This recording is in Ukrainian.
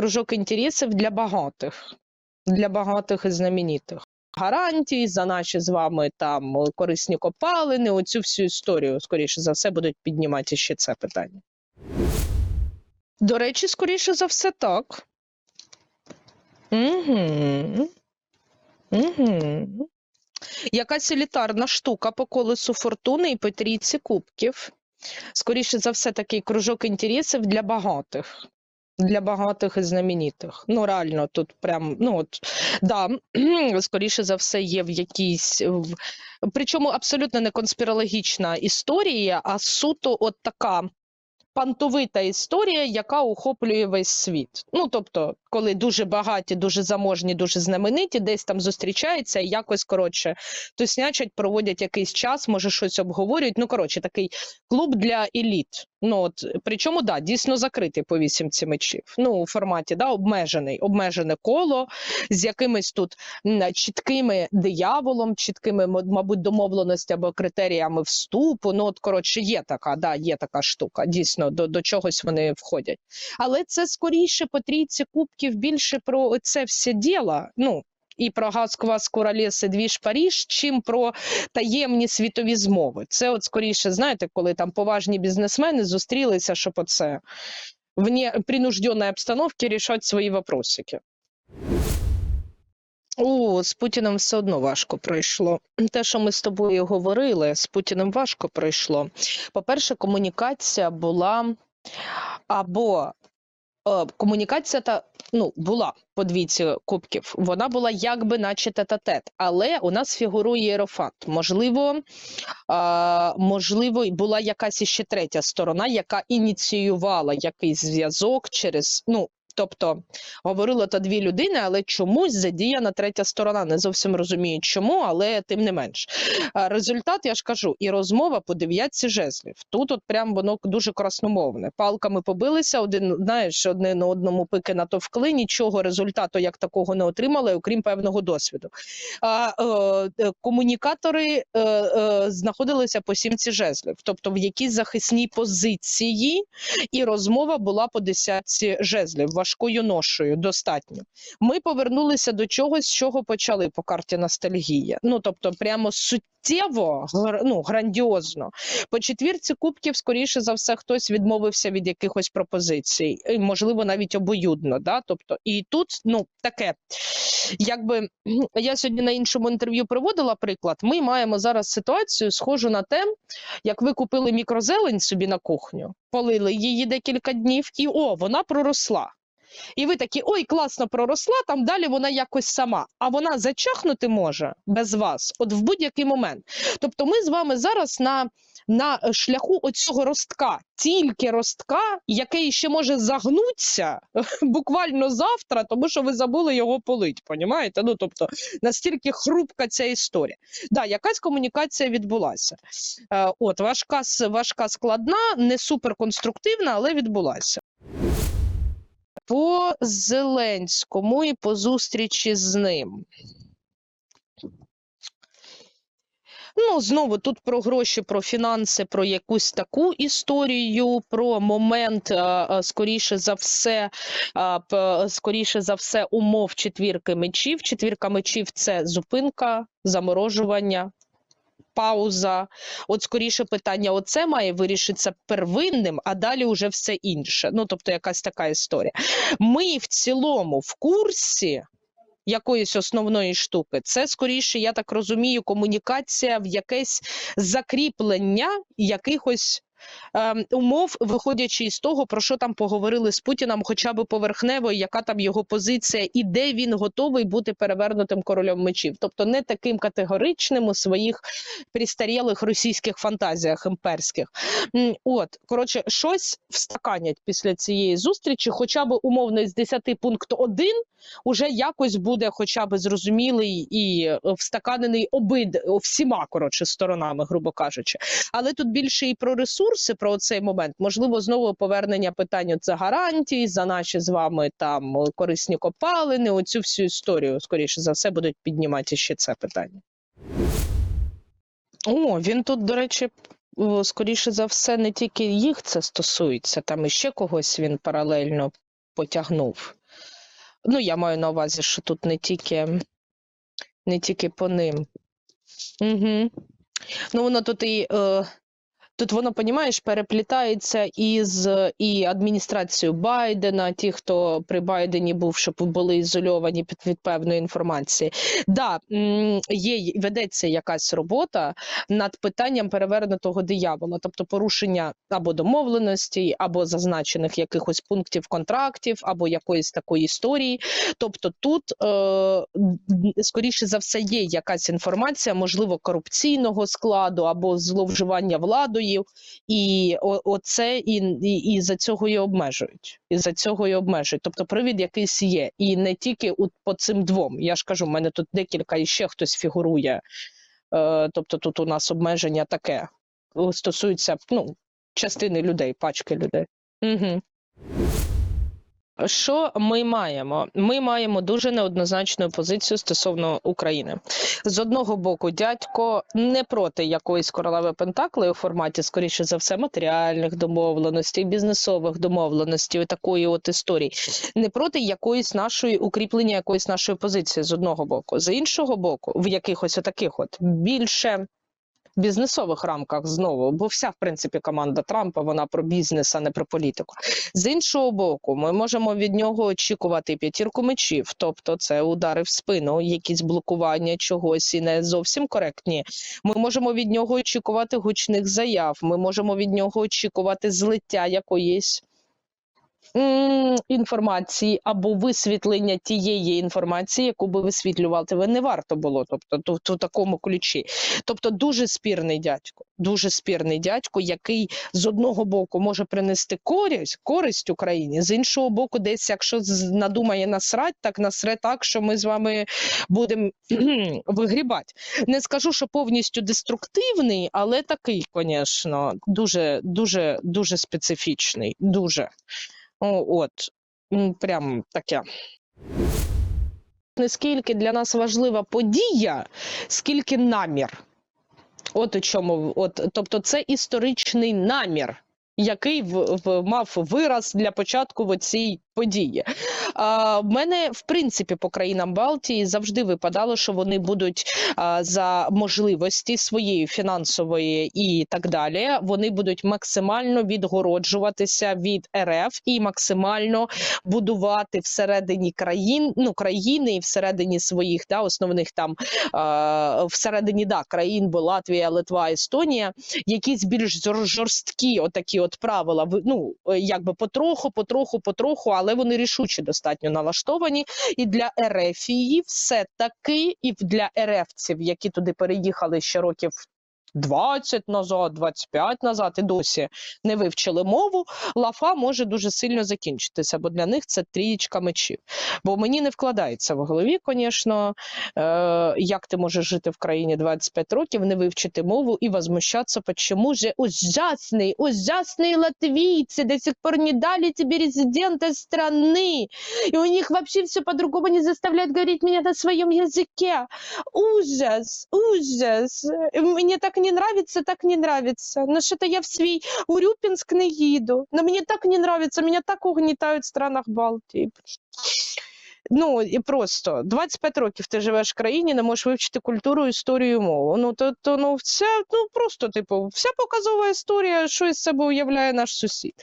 кружок інтересів для багатих, для багатих і знаменитих. Гарантії за наші з вами там корисні копалини, оцю всю історію, скоріше за все, будуть піднімати ще це питання. До речі, скоріше за все, так. Угу. Угу. Якась елітарна штука по колесу фортуни і по трійці кубків. Скоріше за все, такий кружок інтересів для багатих. Для багатих і знаменитих. Ну, реально, тут прям, ну от, да, скоріше за все, є в якійсь. В... Причому абсолютно не конспірологічна історія, а суто от така пантовита історія, яка охоплює весь світ. Ну, тобто, коли дуже багаті, дуже заможні, дуже знамениті, десь там зустрічаються і якось коротше туснячать, проводять якийсь час, може щось обговорюють. Ну, коротше, такий клуб для еліт. Ну от причому да, дійсно закритий по вісімці мечів. Ну, у форматі да, обмежений, обмежене коло з якимись тут чіткими дияволом, чіткими, мабуть, домовленостями або критеріями вступу. Ну, от коротше, є така, да, є така штука. Дійсно, до, до чогось вони входять. Але це скоріше по трійці кубків більше про це все діло. Ну. І про газ, квас, куралес двіж Паріж, чим про таємні світові змови. Це от скоріше, знаєте, коли там поважні бізнесмени зустрілися, щоб оце в непринужденной обстановці рішати свої вопросики. О, з Путіним все одно важко пройшло. Те, що ми з тобою говорили, з Путіним важко пройшло. По-перше, комунікація була або е, комунікація та ну була по двійці кубків. Вона була якби наче тет-а-тет, але у нас фігурує Єрофант. Можливо, а, можливо, була якась іще третя сторона, яка ініціювала якийсь зв'язок через ну. Тобто говорило то дві людини, але чомусь задіяна третя сторона. Не зовсім розумію, чому, але тим не менш. Результат, я ж кажу, і розмова по дев'ятці жезлів. Тут от прям воно дуже красномовне. Палками побилися, один, знаєш, одне на одному пики натовкли, нічого результату як такого не отримали, окрім певного досвіду. А, е, е, комунікатори е, е, знаходилися по сімці жезлів, тобто в якійсь захисній позиції, і розмова була по десятці жезлів, важкою ношею, достатньо. Ми повернулися до чогось, чого почали по карті ностальгія. Ну тобто, прямо суттєво, ну, грандіозно. По четвірці кубків, скоріше за все, хтось відмовився від якихось пропозицій, і, можливо, навіть обоюдно. Да? Тобто, і тут ну таке. Якби я сьогодні на іншому інтерв'ю приводила приклад. Ми маємо зараз ситуацію, схожу на те, як ви купили мікрозелень собі на кухню, полили її декілька днів, і о, вона проросла. І ви такі, ой, класно проросла, там далі вона якось сама. А вона зачахнути може без вас, от в будь-який момент. Тобто, ми з вами зараз на, на шляху оцього ростка, тільки ростка, який ще може загнутися буквально завтра, тому що ви забули його полить. Понімаєте? Ну тобто настільки хрупка ця історія. Да, якась комунікація відбулася. Е, от важка, важка складна, не суперконструктивна, але відбулася. По Зеленському і по зустрічі з ним. Ну, знову тут про гроші, про фінанси, про якусь таку історію, про момент, скоріше за все, скоріше за все, умов четвірки мечів. Четвірка мечів це зупинка, заморожування. Пауза, от скоріше питання, оце має вирішитися первинним, а далі уже все інше. Ну, тобто, якась така історія. Ми в цілому в курсі якоїсь основної штуки. Це скоріше, я так розумію, комунікація в якесь закріплення якихось. Ем, Умов, виходячи із того, про що там поговорили з Путіном, хоча б поверхнево, яка там його позиція, і де він готовий бути перевернутим королем мечів, тобто не таким категоричним у своїх пристарілих російських фантазіях імперських. От, коротше, щось встаканять після цієї зустрічі, хоча б умовно з 10 пункт 1 уже якось буде хоча б зрозумілий і е, встаканений обид всіма коротше сторонами, грубо кажучи. Але тут більше і про ресурси, про цей момент. Можливо, знову повернення питання за гарантії, за наші з вами там е, корисні копалини. Оцю всю історію, скоріше за все, будуть піднімати ще це питання. О, він тут, до речі, скоріше за все, не тільки їх це стосується, там іще когось він паралельно потягнув. Ну, я маю на увазі, що тут не тільки, не тільки по ним. Угу. Ну, воно тут і. Е, Тут воно, понімаєш, переплітається із і адміністрацією Байдена, ті, хто при Байдені був, щоб були ізольовані під від певної інформації. Да, є ведеться якась робота над питанням перевернутого диявола, тобто порушення або домовленостей, або зазначених якихось пунктів контрактів, або якоїсь такої історії. Тобто, тут е, скоріше за все є якась інформація, можливо, корупційного складу або зловживання владою, і оце і, і, і за цього і обмежують. І за цього і обмежують. Тобто привід якийсь є. І не тільки у, по цим двом. Я ж кажу, в мене тут декілька і ще хтось фігурує. Е, тобто тут у нас обмеження таке. Стосується ну, частини людей, пачки людей. Угу. Що ми маємо? Ми маємо дуже неоднозначну позицію стосовно України. З одного боку, дядько не проти якоїсь королеви Пентакли у форматі, скоріше за все, матеріальних домовленостей, бізнесових домовленостей, такої от історії, не проти якоїсь нашої укріплення якоїсь нашої позиції з одного боку. З іншого боку, в якихось отаких от більше. Бізнесових рамках знову, бо вся в принципі команда Трампа вона про бізнес, а не про політику. З іншого боку, ми можемо від нього очікувати п'ятірку мечів, тобто це удари в спину, якісь блокування чогось і не зовсім коректні. Ми можемо від нього очікувати гучних заяв. Ми можемо від нього очікувати злиття якоїсь. Інформації або висвітлення тієї інформації, яку би висвітлювати ви не варто було, тобто у такому ключі. Тобто дуже спірний дядько, дуже спірний дядько, який з одного боку може принести користь, користь Україні, з іншого боку, десь, якщо надумає насрать, так насре так, що ми з вами будемо вигрібати. Не скажу, що повністю деструктивний, але такий, звісно, дуже, дуже, дуже специфічний. Дуже. О, от, м, прям таке. Не скільки для нас важлива подія, скільки намір. От у чому, от, тобто, це історичний намір, який в, в, мав вираз для початку в цій події. В мене, в принципі, по країнам Балтії завжди випадало, що вони будуть за можливості своєї фінансової і так далі. Вони будуть максимально відгороджуватися від РФ і максимально будувати всередині країн, ну країни і всередині своїх да, основних там всередині да, країн, бо Латвія, Литва, Естонія, якісь більш жорсткі отакі от правила. ви- Ну якби потроху, потроху, потроху, але вони рішуче достатньо налаштовані. І для Ерефії все таки, і для ерефців, які туди переїхали ще років. 20 назад, 25 назад і досі не вивчили мову, лафа може дуже сильно закінчитися, бо для них це трієчка мечів. Бо мені не вкладається в голові, звісно, е, як ти можеш жити в країні 25 років, не вивчити мову і возмущатися, почему же ужасний, ужасные латвийцы до сих пор не дали тебе резидента страны, и у них вообще все по-другому не заставляют говорить меня на своем языке. Ужас, ужас. Мне так не нравится, так не нравится. Ну что-то я в свій Урюпинск не їду. Но мне так не нравится, меня так угнетают в странах Балтії. Ну і просто 25 років ти живеш в країні, не можеш вивчити культуру, історію, і мову. Ну то, то ну все, ну просто типу, вся показова історія, що із себе уявляє наш сусід.